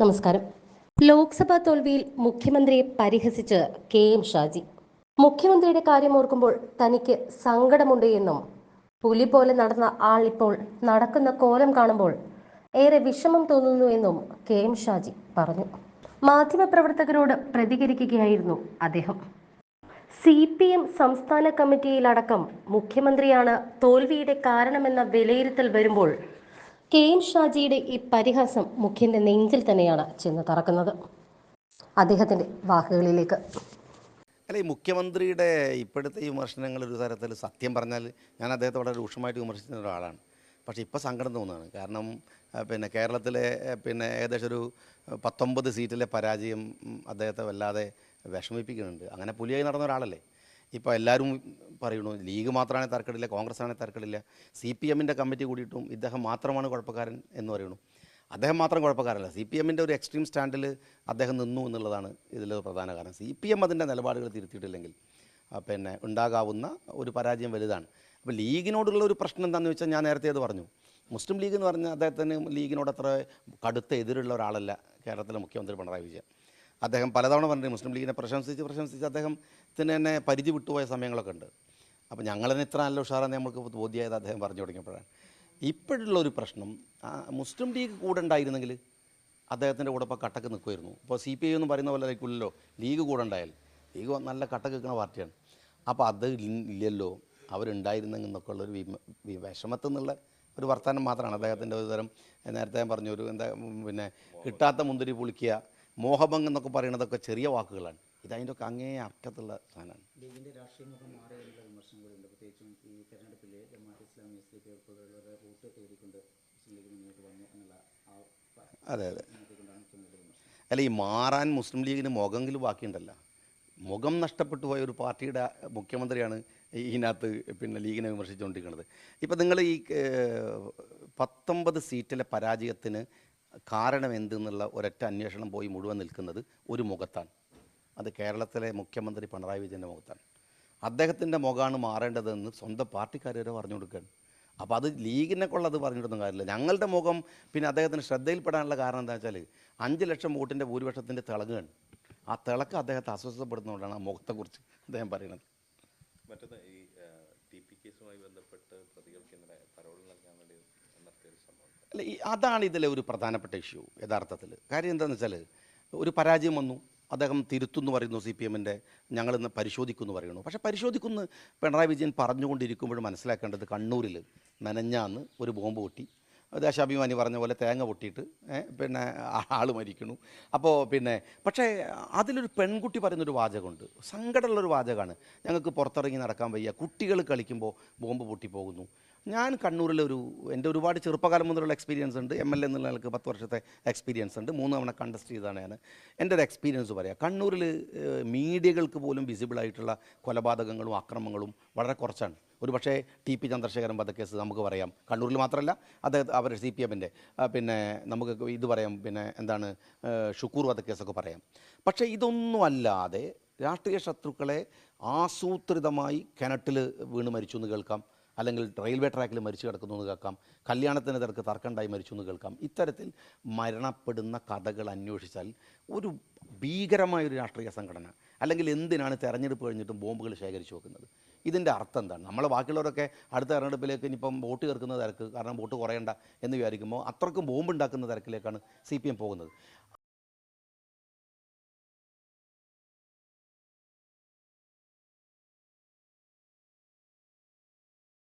നമസ്കാരം. ലോക്സഭാ തോൽവിയിൽ മുഖ്യമന്ത്രിയെ പരിഹസിച്ച് കെ എം ഷാജി. മുഖ്യമന്ത്രിയുടെ കാര്യം ഓർക്കുമ്പോൾ തനിക്ക് സങ്കടമുണ്ട് എന്നും പുലി പോലെ നടന്ന ആൾ ഇപ്പോൾ നടക്കുന്ന കോലം കാണുമ്പോൾ ഏറെ വിഷമം തോന്നുന്നു എന്നും കെ എം ഷാജി പറഞ്ഞു. മാധ്യമപ്രവർത്തകരോട് പ്രതികരിക്കുകയായിരുന്നു അദ്ദേഹം. സി പി എം സംസ്ഥാന കമ്മിറ്റിയിലടക്കം മുഖ്യമന്ത്രിയാണ് തോൽവിയുടെ കാരണമെന്ന വിലയിരുത്തൽ വരുമ്പോൾ കെ എം ഷാജിയുടെ ഈ പരിഹാസം മുഖ്യന്റെ നെഞ്ചിൽ തന്നെയാണ് ചെന്ന് തറക്കുന്നത് അദ്ദേഹത്തിന്റെ വാക്കുകളിലേക്ക്. അല്ല ഈ മുഖ്യമന്ത്രിയുടെ ഇപ്പോഴത്തെ വിമർശനങ്ങൾ ഒരു തരത്തിൽ സത്യം പറഞ്ഞാൽ ഞാൻ അദ്ദേഹത്തെ വളരെ രൂക്ഷമായിട്ട് വിമർശിക്കുന്ന ഒരാളാണ്. പക്ഷേ ഇപ്പോൾ സങ്കടം തോന്നുകയാണ്. കാരണം പിന്നെ കേരളത്തിലെ പിന്നെ ഏകദേശം ഒരു പത്തൊമ്പത് സീറ്റിലെ പരാജയം അദ്ദേഹത്തെ വല്ലാതെ വിഷമിപ്പിക്കുന്നുണ്ട്. അങ്ങനെ പുലിയായി നടന്ന ഒരാളല്ലേ? ഇപ്പോൾ എല്ലാവരും പറയണു ലീഗ് മാത്രമാണ് തർക്കടില്ല കോൺഗ്രസ് ആണ് തർക്കടില്ല. സി പി എമ്മിന്റെ കമ്മിറ്റി കൂടിയിട്ടും ഇദ്ദേഹം മാത്രമാണ് കുഴപ്പക്കാരൻ എന്ന് പറയുന്നു. അദ്ദേഹം മാത്രം കുഴപ്പക്കാരല്ല സി പി എമ്മിന്റെ ഒരു എക്സ്ട്രീം സ്റ്റാൻഡിൽ അദ്ദേഹം നിന്നു എന്നുള്ളതാണ് ഇതിൽ പ്രധാന കാരണം. സി പി എം അതിന്റെ നിലപാടുകൾ തിരുത്തിയിട്ടില്ലെങ്കിൽ പിന്നെ ഉണ്ടാകാവുന്ന ഒരു പരാജയം വലുതാണ്. അപ്പോൾ ലീഗിനോടുള്ള ഒരു പ്രശ്നം എന്താണെന്ന് വെച്ചാൽ ഞാൻ നേരത്തെ അത് പറഞ്ഞു. മുസ്ലിം ലീഗ് എന്ന് പറഞ്ഞാൽ അദ്ദേഹത്തിന് ലീഗിനോട് അത്ര കടുത്ത എതിരുള്ള ഒരാളല്ല കേരളത്തിലെ മുഖ്യമന്ത്രി പിണറായി വിജയൻ. അദ്ദേഹം പലതവണ പറഞ്ഞു മുസ്ലിം ലീഗിനെ പ്രശംസിച്ച് പ്രശംസിച്ച് അദ്ദേഹത്തിന് തന്നെ പരിധി വിട്ടുപോയ സമയങ്ങളൊക്കെ ഉണ്ട്. അപ്പോൾ ഞങ്ങളതിന് ഇത്ര നല്ല ഉഷാറാന്ന് നമ്മൾക്ക് ബോധ്യമായത് അദ്ദേഹം പറഞ്ഞു തുടങ്ങിയപ്പോഴാണ്. ഇപ്പോഴുള്ള ഒരു പ്രശ്നം മുസ്ലിം ലീഗ് കൂടെ ഉണ്ടായിരുന്നെങ്കിൽ അദ്ദേഹത്തിന്റെ കൂടെ ഇപ്പോൾ കട്ടക്ക് നിൽക്കുമായിരുന്നു ഇപ്പോൾ സി പി ഐ എന്ന് പറയുന്ന പോലെ ആയിരിക്കില്ലല്ലോ ലീഗ് കൂടെ ഉണ്ടായാൽ. ലീഗ് നല്ല കട്ടക്ക് നിൽക്കുന്ന പാർട്ടിയാണ്. അപ്പോൾ അത് ഇല്ലല്ലോ അവരുണ്ടായിരുന്നെങ്കിൽ എന്നൊക്കെ ഉള്ളൊരു വിഷമത്തിൽ നിന്നുള്ള ഒരു വർത്തമാനം മാത്രമാണ് അദ്ദേഹത്തിന്റെ ഒരു തരം നേരത്തെ ഞാൻ പറഞ്ഞു ഒരു എന്താ പിന്നെ കിട്ടാത്ത മുന്തിരി പുളിക്കുക മോഹഭംഗം എന്നൊക്കെ പറയുന്നതൊക്കെ ചെറിയ വാക്കുകളാണ്. ഇത് അതിന്റെ ഒക്കെ അങ്ങേ അർത്ഥത്തുള്ള സാധനമാണ് രാഷ്ട്രീയ മുഖം വിമർശനങ്ങളുണ്ട് പ്രത്യേകിച്ചും ഈ തെരഞ്ഞെടുപ്പിൽ Jamaat Islami S D P ഉൾപ്പെടെയുള്ളവരെ vote തേടിക്കൊണ്ട് മുസ്ലിം ലീഗ് മുന്നോട്ട് വന്നു എന്നുള്ള ആ അതെ അതെ. വിമർശനം. അല്ല ഈ മാറാൻ മുസ്ലിം ലീഗിന് മുഖമെങ്കിലും ബാക്കിയുണ്ടല്ല. മുഖം നഷ്ടപ്പെട്ടു പോയ ഒരു പാർട്ടിയുടെ മുഖ്യമന്ത്രിയാണ് ഇതിനകത്ത് പിന്നെ ലീഗിനെ വിമർശിച്ചുകൊണ്ടിരിക്കുന്നത്. ഇപ്പം നിങ്ങൾ ഈ പത്തൊമ്പത് സീറ്റിലെ പരാജയത്തിന് കാരണം എന്തെന്നുള്ള ഒരൊറ്റ അന്വേഷണം പോയി മുഴുവൻ നിൽക്കുന്നത് ഒരു മുഖത്താണ്. അത് കേരളത്തിലെ മുഖ്യമന്ത്രി പിണറായി വിജയന്റെ മുഖത്താണ്. അദ്ദേഹത്തിന്റെ മുഖമാണ് മാറേണ്ടതെന്ന് സ്വന്തം പാർട്ടിക്കാർ വരെ പറഞ്ഞു കൊടുക്കുകയാണ് അപ്പോൾ അത് ലീഗിനെ കൊള്ളത് പറഞ്ഞിട്ടൊന്നും കാര്യമില്ല. ഞങ്ങളുടെ മുഖം പിന്നെ അദ്ദേഹത്തിന് ശ്രദ്ധയിൽപ്പെടാനുള്ള കാരണം എന്താ വെച്ചാൽ അഞ്ച് ലക്ഷം വോട്ടിന്റെ ഭൂരിപക്ഷത്തിന്റെ തിളങ്ങുകയാണ് ആ തിളക്ക് അദ്ദേഹത്തെ അസ്വസ്ഥപ്പെടുന്നതുകൊണ്ടാണ് ആ മുഖത്തെക്കുറിച്ച് അദ്ദേഹം പറയുന്നത്. മറ്റൊന്ന് ഈ ടി പി കേസുമായി ബന്ധപ്പെട്ട് പ്രതികൾക്കെതിരെ പരോൾ നൽകാൻ വേണ്ടി അല്ല അതാണ് ഇതിലെ ഒരു പ്രധാനപ്പെട്ട ഇഷ്യൂ യഥാർത്ഥത്തിൽ. കാര്യം എന്താണെന്ന് വെച്ചാൽ ഒരു പരാജയം വന്നു. അദ്ദേഹം തിരുത്തുന്നു പറയുന്നു സി പി എമ്മിന്റെ ഞങ്ങളിന്ന് പരിശോധിക്കുമെന്ന് പറയുന്നു. പക്ഷേ പരിശോധിക്കുന്നു പിണറായി വിജയൻ പറഞ്ഞുകൊണ്ടിരിക്കുമ്പോൾ മനസ്സിലാക്കേണ്ടത് കണ്ണൂരിൽ നനഞ്ഞാന്ന് ഒരു ബോംബ് പൊട്ടി. ദേശാഭിമാനി പറഞ്ഞ പോലെ തേങ്ങ പൊട്ടിയിട്ട് പിന്നെ ആൾ മരിക്കണു അപ്പോൾ പിന്നെ പക്ഷേ അതിലൊരു പെൺകുട്ടി പറയുന്നൊരു വാചകമുണ്ട്. സങ്കടമുള്ളൊരു വാചകമാണ്. ഞങ്ങൾക്ക് പുറത്തിറങ്ങി നടക്കാൻ വയ്യ. കുട്ടികൾ കളിക്കുമ്പോൾ ബോംബ് പൊട്ടിപ്പോകുന്നു. ഞാൻ കണ്ണൂരിലെ ഒരു എന്റെ ഒരുപാട് ചെറുപ്പകാലം മുതലുള്ള എക്സ്പീരിയൻസ് ഉണ്ട്. എം എൽ എ എന്നുള്ള നിലയ്ക്ക് പത്ത് വർഷത്തെ എക്സ്പീരിയൻസ് ഉണ്ട്. മൂന്ന് തവണ കണ്ടസ്റ്റ് ചെയ്താണ് ഞാൻ. എന്റെ ഒരു എക്സ്പീരിയൻസ് പറയാം. കണ്ണൂരിൽ മീഡിയകൾക്ക് പോലും വിസിബിളായിട്ടുള്ള കൊലപാതകങ്ങളും ആക്രമണങ്ങളും വളരെ കുറച്ചാണ്. ഒരു പക്ഷേ ടി പി ചന്ദ്രശേഖരൻ വധക്കേസ് നമുക്ക് പറയാം. കണ്ണൂരിൽ മാത്രമല്ല അദ്ദേഹം അവർ സി പി എമ്മിന്റെ പിന്നെ നമുക്ക് ഇത് പറയാം. പിന്നെ എന്താണ് ഷുക്കൂർ വധക്കേസൊക്കെ പറയാം. പക്ഷേ ഇതൊന്നും അല്ലാതെ രാഷ്ട്രീയ ശത്രുക്കളെ ആസൂത്രിതമായി കിണറ്റിൽ വീണ് മരിച്ചു എന്ന് കേൾക്കാം. അല്ലെങ്കിൽ റെയിൽവേ ട്രാക്കിൽ മരിച്ചു കിടക്കുന്നു എന്ന് കേൾക്കാം. കല്യാണത്തിന് തിരക്ക് തർക്കമുണ്ടായി മരിച്ചു എന്ന് കേൾക്കാം. ഇത്തരത്തിൽ മരണപ്പെടുന്ന കഥകൾ അന്വേഷിച്ചാൽ ഒരു ഭീകരമായൊരു രാഷ്ട്രീയ സംഘടന അല്ലെങ്കിൽ എന്തിനാണ് തെരഞ്ഞെടുപ്പ് കഴിഞ്ഞിട്ടും ബോംബുകൾ ശേഖരിച്ചു വെക്കുന്നത്? ഇതിന്റെ അർത്ഥം എന്താണ്? നമ്മൾ ബാക്കിയുള്ളവരൊക്കെ അടുത്ത തെരഞ്ഞെടുപ്പിലേക്ക് ഇനിയിപ്പം വോട്ട് ചേർക്കുന്ന തിരക്ക് കാരണം വോട്ട് കുറയണ്ട എന്ന് വിചാരിക്കുമ്പോൾ അത്രക്കും ബോംബ് ഉണ്ടാക്കുന്ന തിരക്കിലേക്കാണ് സി പി എം പോകുന്നത്.